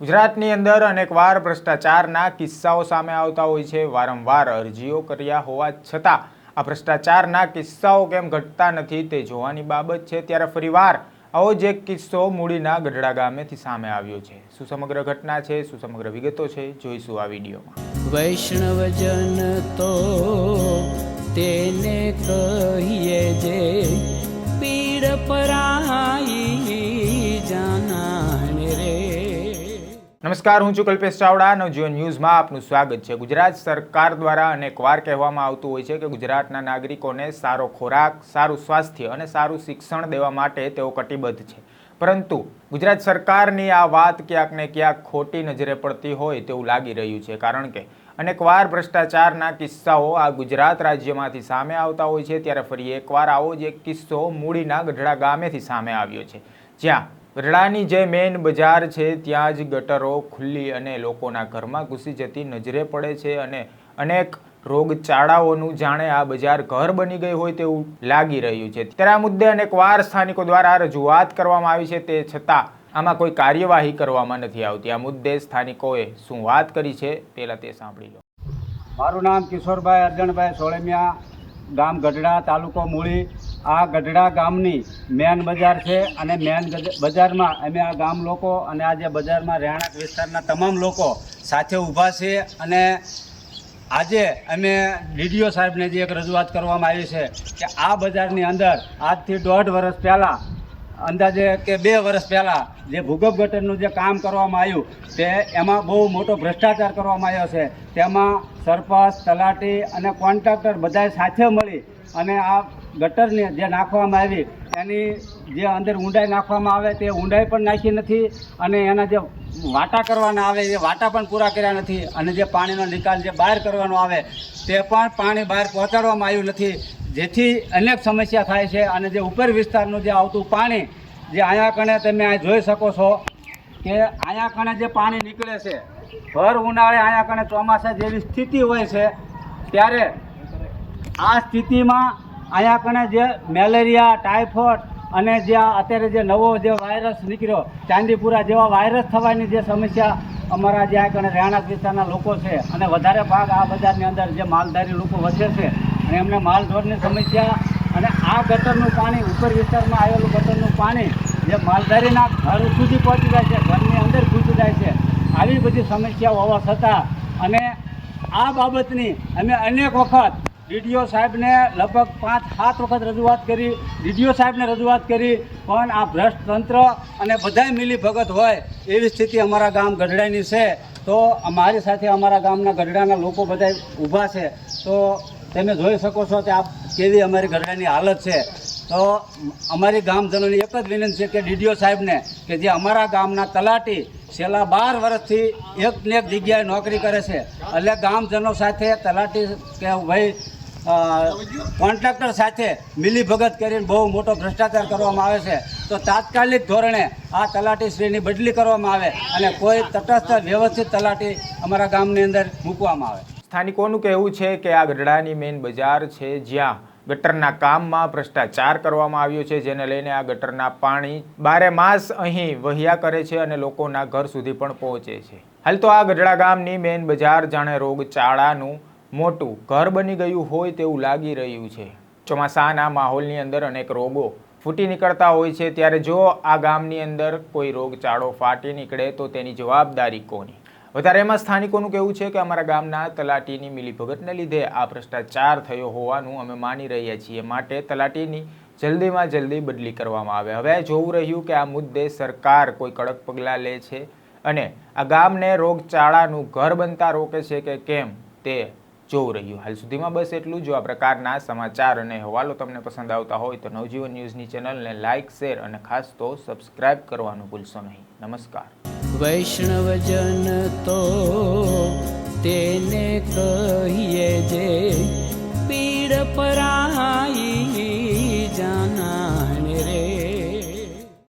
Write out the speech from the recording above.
ગુજરાતની અંદર અનેકવાર ભ્રષ્ટાચારના કિસ્સાઓ સામે આવતા હોય છે. વારંવાર અરજીઓ કર્યા હોવા છતાં આ ભ્રષ્ટાચારના કિસ્સાઓ કેમ ઘટતા નથી તે જોવાની બાબત છે. ત્યારે ફરીવાર આવો જ કિસ્સો મૂડીના ગઢડા ગામેથી સામે આવ્યો છે. શું સમગ્ર ઘટના છે? શું સમગ્ર વિગતો છે? જોઈશું આ વિડીયોમાં. વૈષ્ણવજન તો તેને કહીએ જે પીડ પરાઈ નમસ્કાર, હું છું કલ્પેશ ચાવડા. નવજીવન ન્યૂઝમાં આપનું સ્વાગત છે. ગુજરાત સરકાર દ્વારા અનેકવાર કહેવામાં આવતું હોય છે કે ગુજરાતના નાગરિકોને સારો ખોરાક, સારું સ્વાસ્થ્ય અને સારું શિક્ષણ દેવા માટે તેઓ કટિબદ્ધ છે. પરંતુ ગુજરાત સરકારની આ વાત ક્યાંક ને ક્યાંક ખોટી નજરે પડતી હોય તેવું લાગી રહ્યું છે. કારણ કે અનેકવાર ભ્રષ્ટાચારના કિસ્સાઓ આ ગુજરાત રાજ્યમાંથી સામે આવતા હોય છે. ત્યારે ફરી એકવાર આવો જ એક કિસ્સો મૂડીના ગઢડા ગામેથી સામે આવ્યો છે. જ્યાં ગઢડાની જે મેઇન બજાર છે, ત્યાં જ ગટરો ખુલ્લી અને લોકોના ઘરમાં ઘૂસી જતી નજરે પડે છે અને અનેક રોગચાળાઓનું જાણે આ બજાર ઘર બની ગઈ હોય તેવું લાગી રહ્યું છે. ત્યારે આ મુદ્દે અનેકવાર સ્થાનિકો દ્વારા રજૂઆત કરવામાં આવી છે, તે છતાં આમાં કોઈ કાર્યવાહી કરવામાં નથી આવતી. આ મુદ્દે સ્થાનિકોએ શું વાત કરી છે, પહેલા તે સાંભળી લો. મારું નામ કિશોરભાઈ અર્જણભાઈ સોળમિયા, ગામ ગઢડા, તાલુકો મૂળી. આ ગઢડા ગામની મેન બજાર છે અને મેન બજારમાં અમે આ ગામ લોકો અને આ જે બજારમાં રહેણાંક વિસ્તારના તમામ લોકો સાથે ઊભા છે અને આજે અમે ડીડીઓ સાહેબને જે એક રજૂઆત કરવામાં આવી છે કે આ બજારની અંદર આજથી દોઢ વર્ષ પહેલાં, અંદાજે કે બે વર્ષ પહેલાં જે ભૂગર્ભ ગટરનું જે કામ કરવામાં આવ્યું તે એમાં બહુ મોટો ભ્રષ્ટાચાર કરવામાં આવ્યો છે. તેમાં સરપંચ, તલાટી અને કોન્ટ્રાક્ટર બધાએ સાથે મળી અને આ ગટરની જે નાખવામાં આવી, એની જે અંદર ઊંડાઈ નાખવામાં આવે તે ઊંડાઈ પણ નાખી નથી અને એના જે વાટા કરવાના આવે, એ વાટા પણ પૂરા કર્યા નથી અને જે પાણીનો નિકાલ જે બહાર કરવાનો આવે, તે પણ પાણી બહાર પહોંચાડવામાં આવ્યું નથી. જેથી અનેક સમસ્યા થાય છે અને જે ઉપર વિસ્તારનું જે આવતું પાણી, જે અહીંયા કણે તમે આ જોઈ શકો છો કે અહીંયા કણે જે પાણી નીકળે છે, ભર ઉનાળે અહીંયા કણે ચોમાસા જેવી સ્થિતિ હોય છે, ત્યારે આ સ્થિતિમાં અહીંયા કણે જે મેલેરિયા, ટાઇફોઇડ અને જે અત્યારે જે નવો જે વાયરસ નીકળ્યો, ચાંદીપુરા જેવા વાયરસ થવાની જે સમસ્યા અમારા જે કણે રહેણાંક વિસ્તારના લોકો છે અને વધારે ભાગ આ બજારની અંદર જે માલધારી લોકો વસે છે અને એમને માલઢોરની સમસ્યા અને આ ગટરનું પાણી, ઉપર વિસ્તારમાં આવેલું ગટરનું પાણી જે માલધારીના ઘર સુધી પહોંચી જાય છે, ઘરની અંદર ઘૂસી જાય છે, આવી બધી સમસ્યાઓ હોવા છતાં અને આ બાબતની અમે અનેક વખત ડીડીઓ સાહેબને લગભગ પાંચ, સાત વખત રજૂઆત કરી. ડીડીઓ સાહેબને રજૂઆત કરી, પણ આ ભ્રષ્ટ તંત્ર અને બધાય મિલી ભગત હોય એવી સ્થિતિ અમારા ગામ ગઢડાની છે. તો અમારી સાથે અમારા ગામના ગઢડાના લોકો બધા ઊભા છે. તો તમે જોઈ શકો છો કે આ કેવી અમારી ગઢડાની હાલત છે. તો અમારી ગામજનોની એક જ વિનંતી છે કે ડીડીઓ સાહેબને કે જે અમારા ગામના તલાટી છેલ્લા બાર વર્ષથી એક ને એક જગ્યાએ નોકરી કરે છે. એટલે ગામજનો સાથે તલાટી કે ભાઈ કોન્ટ્રાક્ટર સાથે મિલીભગત કરીને બહુ મોટો ભ્રષ્ટાચાર કરવામાં આવે છે. તો તાત્કાલિક ધોરણે આ તલાટી શ્રીની બદલી કરવામાં આવે અને કોઈ તટસ્થ વ્યવસ્થિત તલાટી અમારા ગામની અંદર મૂકવામાં આવે. સ્થાનિકોનું કહેવું છે કે આ ગઢડાની મેઇન બજાર છે જ્યાં ગટરના કામમાં ભ્રષ્ટાચાર કરવામાં આવ્યો છે, જેને લઈને આ ગટરના પાણી બારે માસ અહીં વહ્યા કરે છે અને લોકોના ઘર સુધી પણ પહોંચે છે. હાલ તો આ ગઢડા ગામની મેઇન બજાર જાણે રોગચાળાનું મોટું ઘર બની ગયું હોય તેવું લાગી રહ્યું છે. ચોમાસાના માહોલની અંદર અનેક રોગો ફૂટી નીકળતા હોય છે. ત્યારે જો આ ગામની અંદર કોઈ રોગચાળો ફાટી નીકળે તો તેની જવાબદારી કોની? વધારે એમાં સ્થાનિકોનું કહેવું છે કે અમારા ગામના તલાટીની મિલીભગતને લીધે આ ભ્રષ્ટાચાર થયો હોવાનું અમે માની રહ્યા છીએ. માટે તલાટીની જલ્દીમાં જલ્દી બદલી કરવામાં આવે. હવે જોવું રહ્યું કે આ મુદ્દે સરકાર કોઈ કડક પગલાં લે છે અને આ ગામને રોગચાળાનું ઘર બનતા રોકે છે કે કેમ તે જોવું રહ્યું. હાલ સુધીમાં બસ એટલું જો. આ પ્રકારના સમાચાર અને હવાલો તમને પસંદ આવતા હોય તો નવજીવન ન્યૂઝની ચેનલને લાઇક શેર અને ખાસ તો સબસ્ક્રાઇબ કરવાનું ભૂલશો નહીં. નમસ્કાર. વૈષ્ણવજન તો તેને કહીએ જે પીડ પરા